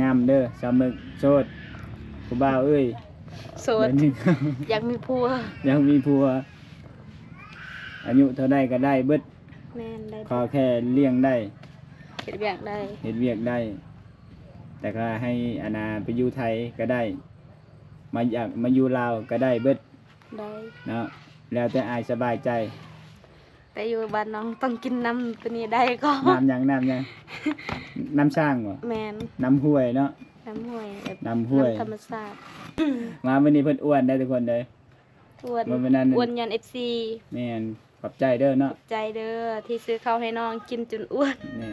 งามเด้อสาวหมึกโสดผู้บ่าวเอ้ยโสดเดี๋ยวนี้ อยากมีผัวยังมีผัว อายุเท่าใดก็ได้เบิดแม่นได้ขอแค่เลี้ยงได้เฮ็ดเวียกได้เฮ็ดเวียกได้ แต่ก็ให้อาณาไปอยู่ไทยก็ได้ มาอยากมาอยู่ลาวก็ได้เบิดได้เนาะแล้วแต่อายสบายใจ แต่อยู่บ้านน้องต้องกินน้ำตัวนี้ได้ก็น้ำหยังน้ำหยังน้ำสร้างบ่แม่นน้ำห้วยเนาะ น้ำห้วยแบบน้ำห้วยน้ำธรรมชาติมาวันนี้เพิ่นอ้วนได้ทุกคนเลย อ้วนบ่เป็นนั้น อ้วนยัน FC แม่นขอบใจเด้อเนาะใจเด้อที่ซื้อข้าวให้น้องกินจนอ้วนนี่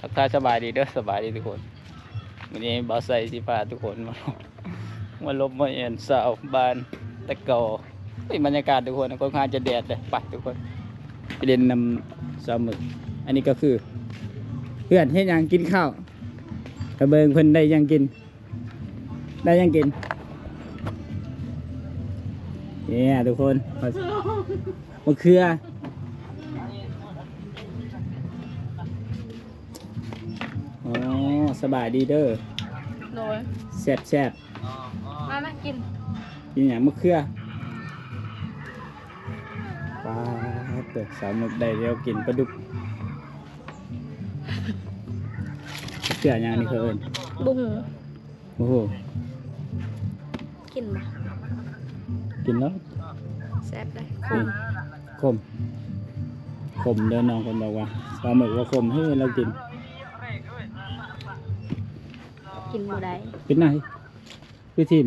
ทักทายสบายดีเด้อสบายดีทุกคน วันนี้บอสใส่สิพาทุกคนมามาลบมาเอ็นสาวบานตะเกาบรรยากาศทุกคนค่อนข้างจะแดดเลยไปทุกคนไปเล่นนำสาวหมึก อันนี้ก็คือ เพื่อนเฮ็ดหยังกินข้าวกระเบิงเพิ่นได้ยังกิน ได้ยังกินเนี่ยทุกคนมะเขือ สบายดีเด้อโดยแซ่บแซ่บมามากินกินอย่างมะเขือปลาเปิดสาวหมึกได้เดี๋ยวกินปลาดุกมะเขืออย่างนี้เขาเอิญบุ้งโอ้โหกินบ่กินแล้วแซ่บเลยนี่ขมขมเดินน้องคนบอกว่าปลาหมึกว่าขมให้เรากิน กินบ่ได้เป็นไงคือทีม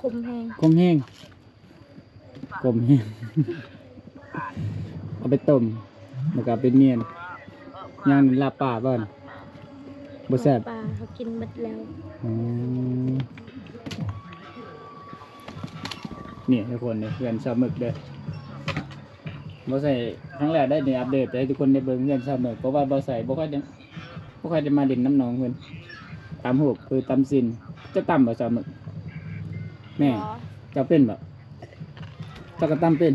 คมแห้งขมแห้งขมแห้งเอาไปต้มแล้วก็เอาเป็นเมียนย่างนั้นลาบป่าบ้านบ่แซ่บปลาเขากินหมดแล้วอ๋อเนี่ยทุกคนเนี่ยเพื่อนชาวหมึกเด้อบ่ใส่ครั้งแรกได้ในอัปเดตให้ทุกคนได้เบิ่งเพื่อนชาวหมึกเพราะว่าบ่ใส่บ่ค่อยได้บ่ค่อยได้มาเล่นน้ำหนองเพิ่น ตำหูกคือตำซินจะตำบ่ชาวหมึกแม่อ๋อเจ้าเป็นแบบเจ้าก็ตำเป็น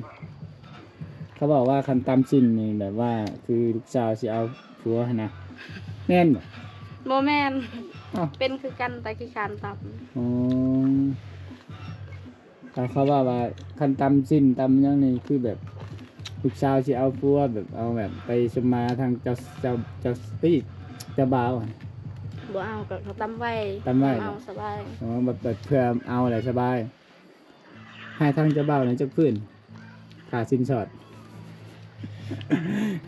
เขาบอกว่าคันตำซินนี่แบบว่า คือลูกสาวสิเอาผัวหั่นนะแม่นบ่โมแมนอ้าวเป็นคือกันแต่ขี้คร้านตับอ๋อเขาเขาว่าว่าคันตำซินตำหยังนี่คือแบบลูกสาวสิเอาผัวแบบเอาแบบไปสมาทางเจ้าเจ้าเจ้าตีเจ้าบ่าวอะ บ่เอากับเขาตำไว้ตำไว้ เอาสบายอ๋อแบบแบบเพื่อเอาอะไรสบาย ให้ทางเจ้าบ่าวเนี่ยจะพื้นขาสินสอด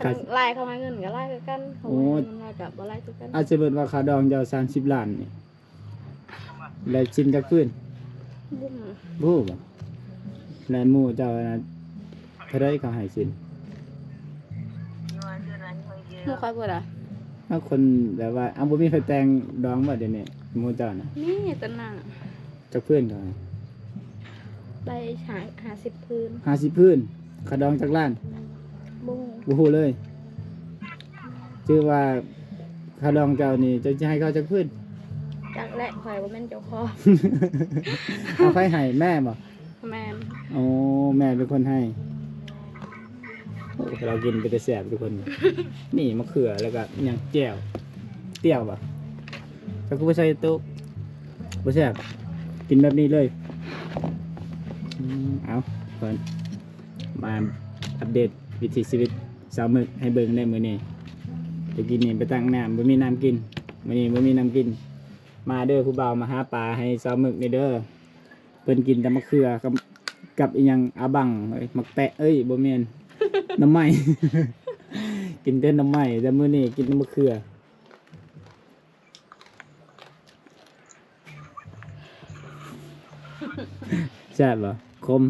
คันไล่เข้ามาเงินก็ไล่คือกันเขาโอ้ให้เงินมากับบ่ไล่คือกันอาจจะเป็นว่าคาดองเจ้าสามสิบล้านนี่แล้วชินจะพื้นบุ้มบู้บ่แล้วหมู่เจ้านะเท่าไรเขาให้สินหมูค่อยพูดอะ ถ้าคนแบบว่าเอาบ่มีไฟแต่งดองบ่เดี๋ยวนี้หมู่เจ้านะนี่ตัวหนังจะพื้นเขาให้ไปหาหาสิบพื้นห้าสิบพื้นคาดองจากล้านบุ้งบ่ฮู้เลยชื่อว่าคาดองเจ้านี่จะจะให้เขาจากพื้น จากแรกข่อยว่าแม่นเจ้าของเอาไปให้แม่บ่แมนโอ้แม่เป็นคนให้โอ้ เรากินไปแต่แสบทุกคน นี่มะเขือแล้วก็อิหยังแจ่วเตี้ยวบ่แล้วก็ไปใส่โต๊ะบ่แซบกินแบบนี้เลยอืมเอาก่อนมาอัปเดตวิถีชีวิตสาวมึกให้เบิ่งได้มื้อนี้จะกินนี่ไปตั้งน้ำบ่มีน้ำกินมื้อนี้บ่มีน้ำกิน มาเด้อผู้บ่าวมาหาปลาให้สาวมึกนี่เด้อเพิ่นกินแต่มะเขือกับกับอีหยังอาบังเอ้ยมักแตะเอ้ยบ่แม่น น้ำไหม้ กินแต่น้ำไหม้แต่มื้อนี้กินแต่มะเขือ แซ่บบ่คม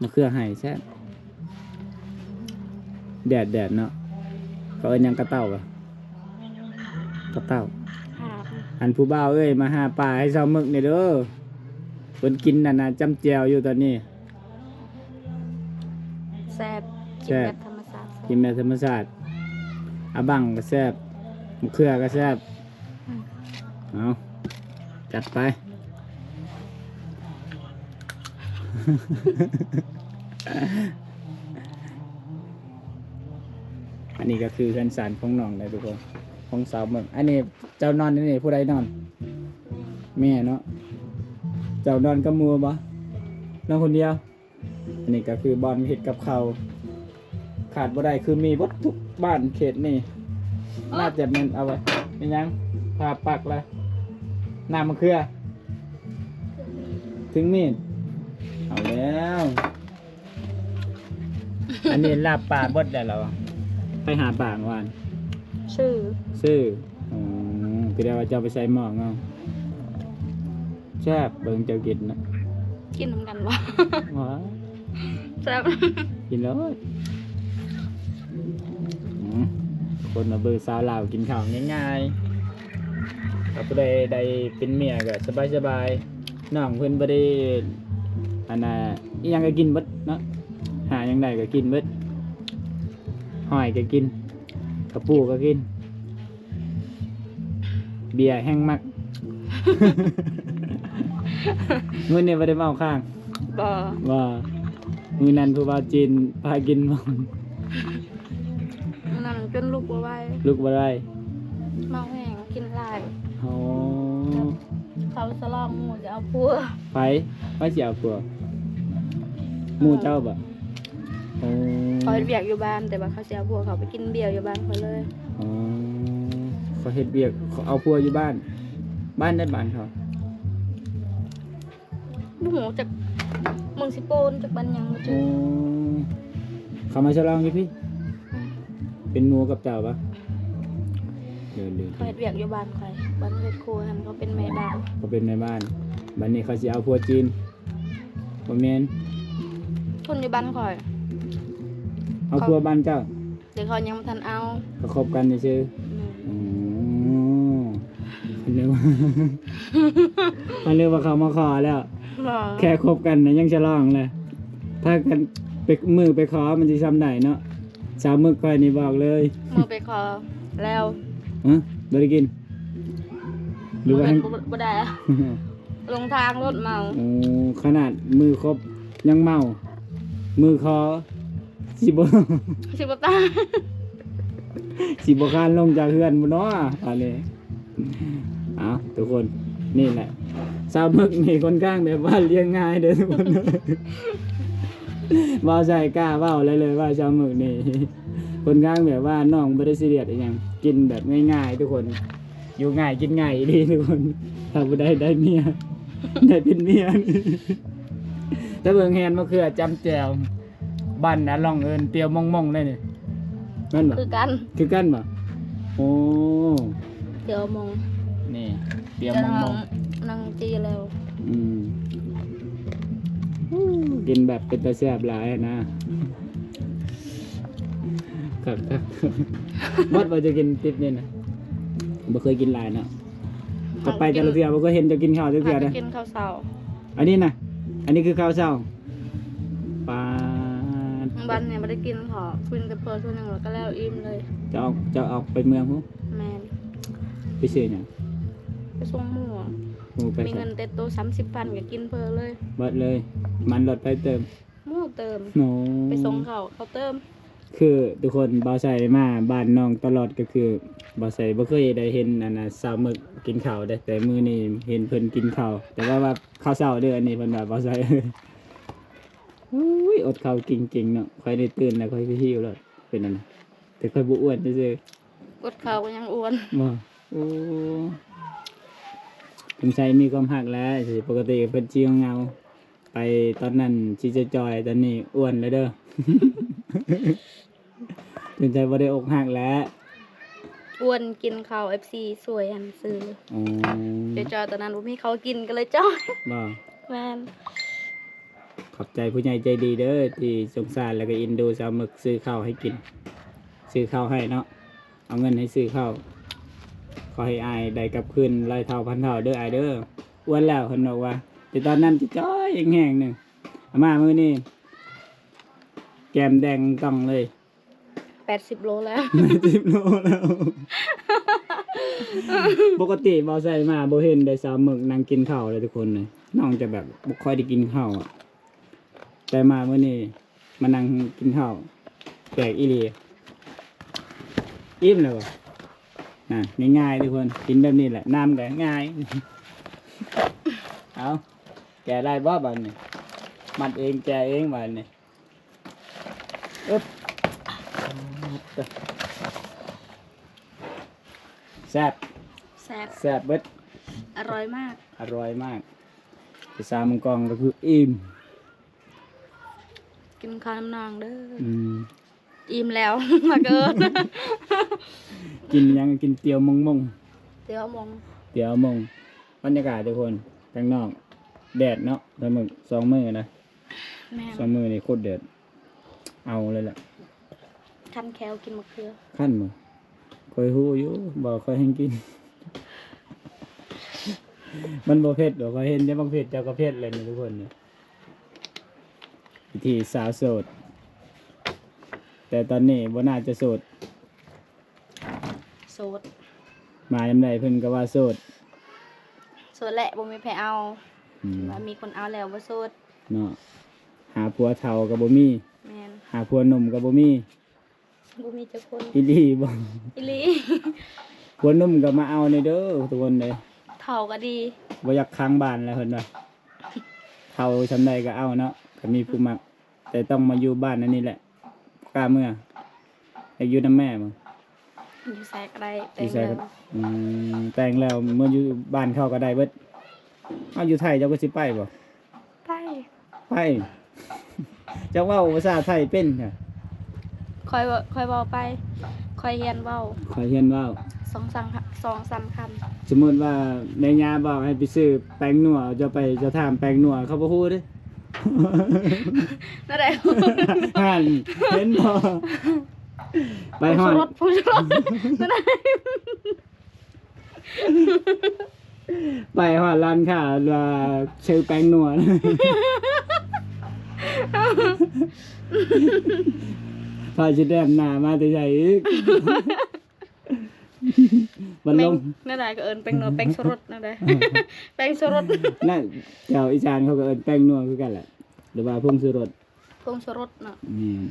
มะเขือให้แซ่บแดดแดดเนาะเขาเอิ้นหยังกระเต้าบ่กระเต้าหาบอันผู้บ่าวเอ้ยมาหาปลาให้เซาหมึกนี่เด้อเพิ่นกินนั่นน่ะจำแจวอยู่ตอนนี้ แซ่กินบแบบธรรมชาติกินแบบธรรมชาติอาบังก็แซ่บมะเขือก็แซ่บเอาจัดไป อันนี้ก็คือเพื่อนสารของน้องเลยทุกคนของสาวเมืองอันนี้เจ้านอนนี่ผู้ใดนอน แม่เนาะเจ้านอนกับหมัวบ่นอนคนเดียว อันนี้ก็คือบอลเห็ดกับเขาว ขาดบ่ได้คือมีวัดทุกบ้านเขตนี่ น่าจะแมันเอาไว้เป็นหยังพาปักละน้ำมะเขือ ถึงมีดเอาแล้ว อันนี้ลาบป่าบดแล้วเหราไปหาป่าเมื่อวานชื่อซื้ออ๋อคือได้ว่าจะเอาไปใส่หม้อเงาแซ่บเบิ่งเจ้ากินนะกินน้ำกันบ่ว้าแซ่บกินแล้วอืม คนมาเบิ่งสาวลาวกินข้าวง่ายๆถ้าผู้ใดได้เป็นเมียก็สบายๆน้องเพิ่นบ่ได้อันน่ะอีหยังก็กินเบิดเนาะหาหยังได้ก็กินเบิดหอยก็กินกระปูก็กิน เบียร์แห้งมักมื้อนี้บ่ได้เมาข้างบ่ว่ามือนั้นผู้บ่าวจีนพากินมังนั่นจนลู กบ่ไหวลูกบ่ได้เมาแห้งกินหลายโอ้เขาสลองหมูจะเอาพัวไปไปสิเอาตัวหมู่เจ้าบ่โอ้เขาเฮ็ดเวียกอยู่บ้านแต่ว่าเขาสิเอาพัวเขาไปกินเบียร์อยู่บ้านเขาเลยอ๋อเขาเฮ็ดเวียกเขาเอาพัวอยู่บ้าน บ้านได้บ้านเขาลูกหมูจากเมืองสิโปนจากบ้านหยังบ่โอ้จือเขามาฉลองอยู่พี่ เป็นหมู่กับเจ้าปะเดี๋ยวเดี๋ยวเขาเฮ็ดเวียกอยู่บ้านข่อยบ้านเฮ็ดครัวหันเขาเป็นแม่บ้านเขาเป็นในบ้านบัดนี้เขาสิเอาพัวจีนบ่แม่นคนอยู่บ้านข่อย เอาพัวบ้านเจ้าเดี๋ยวเขายังบ่ทันเอาก็คบกันซื่อๆอืมอ๋อเขาเรียกว่าเขาเรียกว่าเขามาขอแล้ว บ่แค่คบกันนะยังจะร้องเลย ถ้ากันไปมือไปขอมันจะทำได้เนาะ สาวมึกคอยนี่บอกเลยมือไปขอแล้วฮะบริกิน หรือว่าบ่ให้บ่บ่ได้อะลงทางรถเมาโอ้ขนาดมือครบยังเมา มือคอสิบสิบ่ตายสิบคานลงจากเฮือนบนเนาะอันนี้เอาทุกคนนี่แหละสาวมึกนี่คนข้างแบบว่าเลี้ยงง่ายเด้อทุกคน ว่าใส่กล้าเว่าเลยเลยว่าสาวมึกนี่ คนข้างแบบว่าน้องบริสิเดียดอหย่างกินแบบง่ายๆทุกคน อยู่ง่ายกินง่ายดีทุกคนถ้าบ่ได้ได้เมียได้เป็นเมียถ้าเบิ่งแฮนมาคือจำแจวบ้านนะลองเอินเตียวมองมองๆเลยนี่นั่นบ่คือกันคือกันบ่โอ้เดี๋ยวมองนี่เตียวจะมองมนั่องงนั่งจีแล้วอืมอู้ กินแบบเป็นตาแซ่บหลายอะนะครับครับวัดว่าจะกินติบนี่นะบ่เคยกินหลายเนาะจะไปแต่ละเทื่อบ่เคยเห็นจะกินข้าวแต่ละเทื่อพาเด้ไปกินข้าวเสาอันนี้นะอันนี้คือข้าวเช้าปลาบ้านเนี่ยไม่ได้กินขอกินแต่เพอช่วงหนึงแล้วก็แล้วอิ่มเลย จะออกจะออกไปเมืองฮู้แมนไปซื้อหยังไปส่งหมู อะฮู้ไปมีใส่เงินเต็มโตสามสิบพันก็กินเพอเลยเบิดเลย มันรถไปเติมหมูเติมโอ้ไปส่งเขาเขาเติม คือทุกคนบ่าวใส่มาบ้านน้องตลอดก็คือบ่าวใส่บ่เคยได้เห็นอันน่ะสาวหมึกกินข้าวได้แต่มื้อนี้เห็นเพิ่นกินข้าวแต่ว่าว่าข้าวเช้าเด้ออันนี้เพิ่นว่าบ่าวใส่อุ้ยอดข้าวจริงๆเนาะค่อยได้ตื่นแล้วค่อยไปหิวแล้วเป็นอันนั้นแต่ค่อยบ่อ้วนซื่อกดเขาก็ยังอ้วนๆบ่โอ้ สงสัยมีความหักแล้วสิปกติเพิ่นสิเงาๆไปตอนนั้นสิจะจอยตอนนี้อ้วนแล้วเด้อ สงสัยบ่ได้อกหักแล้วอ้วนกินข้าวเอฟซีสวยหันซื้ออ๋อเดี๋ยวจอยตอนนั้นผมมีเขากินก็เลยจอย บ่แมนขอบใจผู้ใหญ่ใจดีเด้อที่สงสารแล้วก็อินดูสาวหมึกซื้อข้าวให้กิน ซื้อข้าวให้เนาะเอาเงินให้ซื้อข้าว ขอให้อายได้กลับคืนร้อยเท่าพันเท่าเด้ออายเด้ออ้วนแล้วเพิ่นบอกว่า แต่ตอนนั้นจะจ้อยแห้งๆหนึ่งอามามื้อนี้แก้มแดงต้องเลยแปดสิบโลแล้ว สิบโลแล้ว ปกติบอใส่มาโบเห็นได้สาวหมึกนั่งกินข้าวเลยทุกคนเลยน้องจะแบบบ่ค่อยได้กินข้าวอะ แต่มาเมื่อนี้มานั่งกินข้าวแปลกอีหลีอิ่มแล้วบ่ น่ะง่ายๆทุกคนกินแบบนี้แหละน้ำก็ง่าย เอาแกะได้บ่บัดนี้มัดเองแกะเองบัดนี้อึ๊บแซ่บแซ่บแซ่บเบิดอร่อยมาก อร่อยมากไปซามังกรก็คืออิ่มกินข้าวน้ำนางเด้อออืมอิ่มแล้วมาเกิน กินหยังกินเตี๋ยวมงมงเดี๋ยวมองเตี๋ยวมงบรรยากาศทุกคนข้างนอก แดดเนาะสองมือสองมือนะแม่สองมือนี่โคตรแดดเอาเลยแหละคันแควกินมะเขือขั้นมือคอยหู้อยู่บอกคอยให้กิน มันบ่เผ็ดหรอกคอยเห็นได้บางเผ็ดเจ้าก็เผ็ดเลยนี่ทุกคนนี่วิธีสาวโสด แต่ตอนนี้บ่น่าจะโสดโสดมาจำได้เพิ่นก็ว่าโสดโสดแหละบ่มีใครเอาอืมว่ามีคนเอาแล้วบ่โสดเนาะหาผัวเฒ่าก็บ่มีแม่นหาผัวหนุ่มก็บ่มีบ่มีเจ้าคนอีหลีบ่อีหลี ผัวหนุ่มก็มาเอาในเด้อทุกคนเลยเท่าก็ดีบ่อยากค้างบ้านแล้วเพิ่นว่าเฒ่าชำใดก็เอาเนาะก็มีผู้มักแต่ต้องมาอยู่บ้านอันนี้แหละกล้าเมื่ออยากอยู่นำแม่บ่ อยู่แซกอะไรแต่อยู่งใส่แล้ก็วอืมแต่งแล้วเมื่ออยู่บ้านเขาก็ได้เบิดเอาอยู่ไทยเจ้าก็สิไปบ่ไปไป เจ้าเว้าภาษาไทยเป็นค่ะคอยเว้าคอยเว้าไปคอยเรียนเว้าขอเรียนเว้า สองสามสองสามคสมมติว่าในยาบอกให้ไปซื้อแป้งนัวจะไปจะถามแป้งนัวเขาบ่ฮู้เด้ำนั่นแหละหันเห็นบ่ ไปฮอด รถผู้ชรถนั่นแหละไปฮอดร้านค้าว่าชื่อแป้งนัวพอสิแดมหน้ามาแต่ใหญ่อีกมันลงนั่นแหละก็เอิญเป็นเนอแป้งสรดนั่นแหละแป้งสรดนั่นเจ้าอีสานเขาก็เอิ้นแป้งนัวคือกันแหละหรือว่าพงสุรสพงสรดเนาะ อืม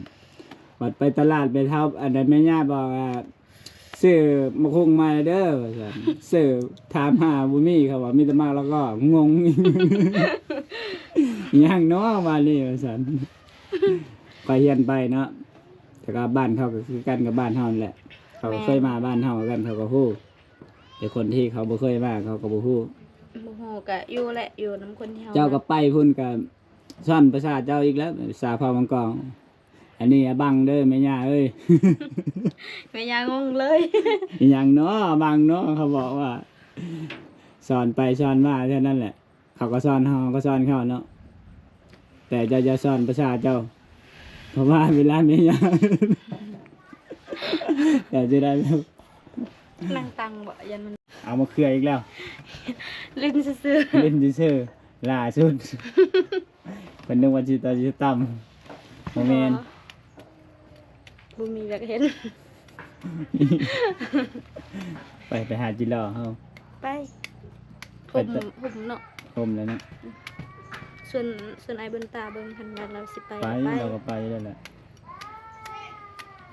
วัดไปตลาดไปเท่าอันนั้นแม่ย่าบอกว่าซื้อมะคุงมาเด้อว่าซั่นซื้อถามหาบุมีเขาว่ามีแต่มาแล้วก็งง ยังเนาะมานี่ว่าซั่นไปเฮียนไปเนาะแต่ก็บ้านเขาก็คือกันกับบ้านเฮานั่นแหละ เขาก็เคยมาบ้านเฮากันเขาก็ฮู้แต่คนที่เขาบ่เคยมาเขาก็บ่ฮู้ โมโหกะอยู่แหละอยู่น้ำคนที่เฮาเจ้าก็ไปพุ่นกับซ่อนประสาทเจ้าอีกแล้วสาพามังกร อันนี้อะบังเด้อแม่ย่าเอ้ยไม่ยางงเลย อหย่างเนาะบังเนาะเขาบอกว่าสอนไปสอนมาแค่นั้นแหละ เขาก็สอนเฮาก็สอนเขาเนาะแต่เจ้าจะสอนประสาทเจ้า เพราะว่าเวลาแม่ย่าแต่จะได้แบบนั่งตังบ่ยันมันเอามาเคลียร์อีกแล้ว ลิ้นซื่อเล่นซื่อๆล่าสุด เป็นนึกว่าจิตาจิตต่ำโมๆเมน บ่มีแบบเห็น ไปไปหาจิรอเฮา ไปไปผมเถอะผมเนาะคมแล้วเนาะส่วนส่วนไอ้เบิ่นตาเบิ่งคันว่าเราสิไปไปไปเราก็ไปแล้วแหละ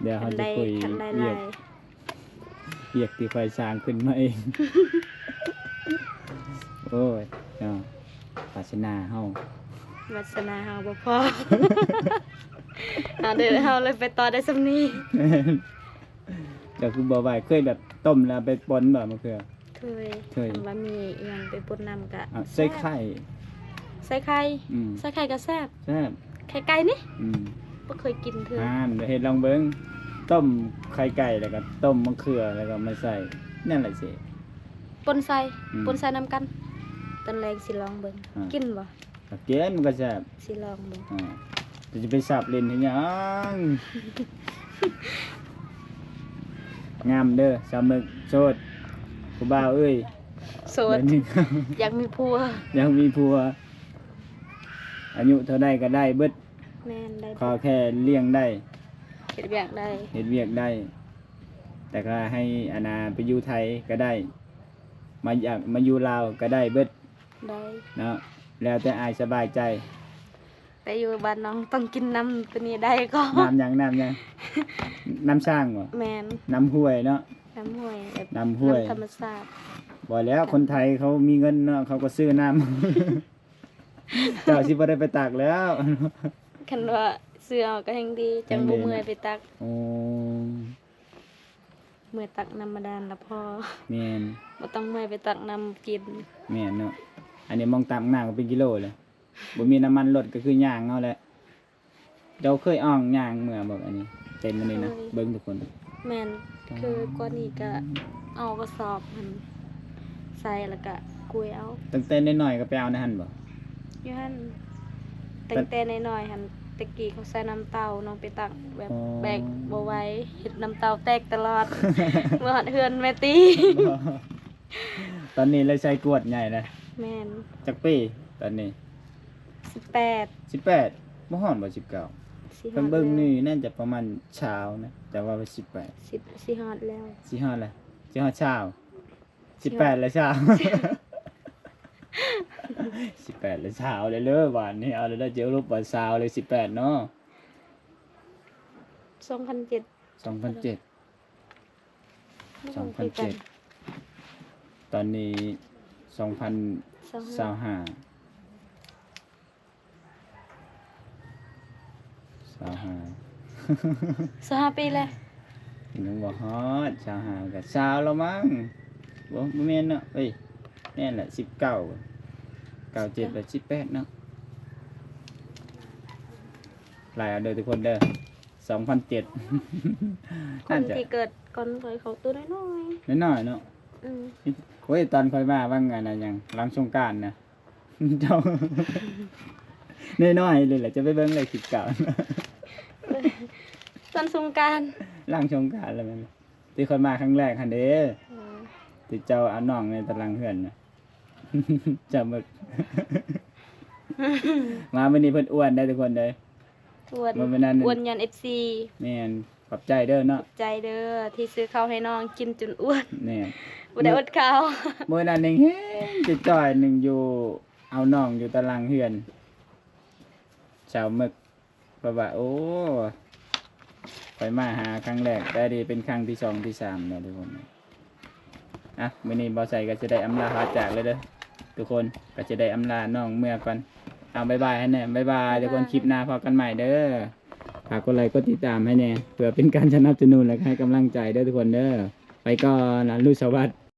เดี๋ยวคัเขานจะใดคุยคันใดเรีลายกเรียกที่ไฟสร้างขึ้นมาเอง โอ้ยเนาะภาชนาเฮา วัสนาเฮาบ่พอเอาเด้อเฮาเลยไปต่อได้สำนี้เดี๋ยวคือบ่ไหวเคยแบบต้มแล้วไปปนแบบมะเขือ เคยเคยคันว่ามีอีหยังไปปนนำกะอะใส่ไข่ใส่ไข่อืมใส่ไข่ก็แซ่บแซ่บไข่ไก่นี่อืมบ่เคยกินเธออ่านเดี๋ยวเฮ็ดลองเบิ่งต้มไข่ไก่แล้วก็ต้มมะเขือแล้วก็มาใส่นั่นแหละสิ ปนใส่อืมปนใส่นำกันตอนแรกสิลองเบิ่งอ่ากิ กินบ่ถ้ากินมันก็แซ่บสิลองเบิ่งอ่า จะจะไปสับเล่นให้หยังงามเด้อสามมึกโสดผู้บ่าวเอ้ยโสดเดี๋ยวนี้ อยากมีผัวยังมีผัว อายุเท่าใดก็ได้เบิดแม่นได้ขอแค่เลี้ยงได้เฮ็ดเวียกได้เฮ็ดเวียกได้ แต่ก็ให้อาณาไปอยู่ไทยก็ได้ มาอยากมาอยู่ลาวก็ได้เบิดได้เนาะแล้วแต่อายสบายใจ แต่อยู่บ้านน้องต้องกินน้ำตัวนี้ได้ก็น้ำหยังน้ำหยังน้ำช่างบ่แมนน้ำห้วยเนาะ น้ำห้วยแบบน้ำห้วย ธรรมชาติบ่แล้วคนไทยเขามีเงินเนาะเขาก็ซื้อน้ำ เจ้าสิบ่ได้ไปตากแล้วคันว่าเสื้อเอาก็แห่งดีจังแห่บ่งดีเมื่อยไปตักโอ้เมื่อยตักน้ำมาดานแล้วพอแม่นบ่ต้องเมื่อยไปตักน้ำกิน แม่นเนาะอันนี้มองตามหน้าก็เป็นกิโลเลย บ่มีน้ำมันรถก็คือย่างเอาแหละเจ้าเคยอ่องย่างเมื่อบอกอันนี้ เต็มอันนี้นะเบิ่งทุกคน แมนคือกว่านี้ก็เอากระสอบมันใส่แล้วก็กุยเอาตั้งแต่น้อยๆก็ไปเอาในหั่นบ่อยู่หั่นตั้งแต่น้อยๆหั่นตะกี้เขาใส่น้ำเต้าน้องไปตักแบบแบกบ่ไหว้เฮ็ดน้ำเต้าแตกตลอดเมื่อหอดเฮือนแม่ตีตอนนี้เลยใช้กวดใหญ่เลยแม่นจักปีตอนนี้ 18สิบแปดบ่ฮ้อนบ่สิบเก้าสิฮเพิ่อนดเบิ่งแล้วนี่น่าจะประมาณเช้านะ แต่ว่าสิบแปดสิบสิฮอดแล้วสิฮอดเลยสิฮอดเช้าสิบแปดแล้วเช้าสิบแปดแล้วเช้าเลยเลยหวานนี่เอาเลยได้เจอรูปวันเช้าเลยสิบแปดเนาะ2007สองพันเจ็ดสองพันเจ็ดตอนนี้สองพันสาห้า สาห้าสหปีแล้วนึกว่าฮอดสาห้ากับสาวแล้วมั้งบ่บ่แม่นเนาะเอ้ยแน่นแหละสิบเก้าเก้าเจ็ดและสิบแปดเนาะหลายเอาเด้อทุกคนเด้อสองพันเจ็ดคน่านจะที่เกิดก่อนเคยเขาตัวน้อยน้อยๆเนาะๆอืมโอ้ยตอนค่อยมาว่างานอะไรยังหลังสงกรารนะเจ้า น้อยๆเลยแหละจะไปเบิ่งเลยคลิปเก่าตอนสงกรารหลังสงกรารแล้วแมันที่ค่อยมาครั้งแรกคันเด้ที่เจ้าเอาน้องในตารางเฮือนน่ะเจะมึก มาวันนี้เพิ่นอ้วนได้ทุกคนเลยทวนมันเป็นอันอ้วนยัน FC แม่นขอบใจเด้อเนาะใจเด้อที่ซื้อข้าวให้น้องกินจนอ้วนแนี่บ่ได้อดข้าวเมื่อนั้นเองเฮ้จะจ่อยหนึ่งอยู่ เอาน้องอยู่ตารางเฮือน ชาวมึกเพราะว่าโอ้ไปมาหาครั้งแรกแต่ดีเป็นครั้งที่สองที่สามแล้วทุกคนอะมื้อนี้บอใส่ก็จะได้อำลาพาจากเลยเด้อทุกคนก็จะได้อำลาน้องเมื่อก่อนเอาบายบายให้แน่บายบายทุกคนคลิปหน้าพอกันใหม่เด้อฝากกดไลค์กดติดตามให้แน่เพื่อเป็นการสนับสนุนและให้กำลังใจเด้อทุกคนเด้อไปก่อนนะลูกสวัสดิ์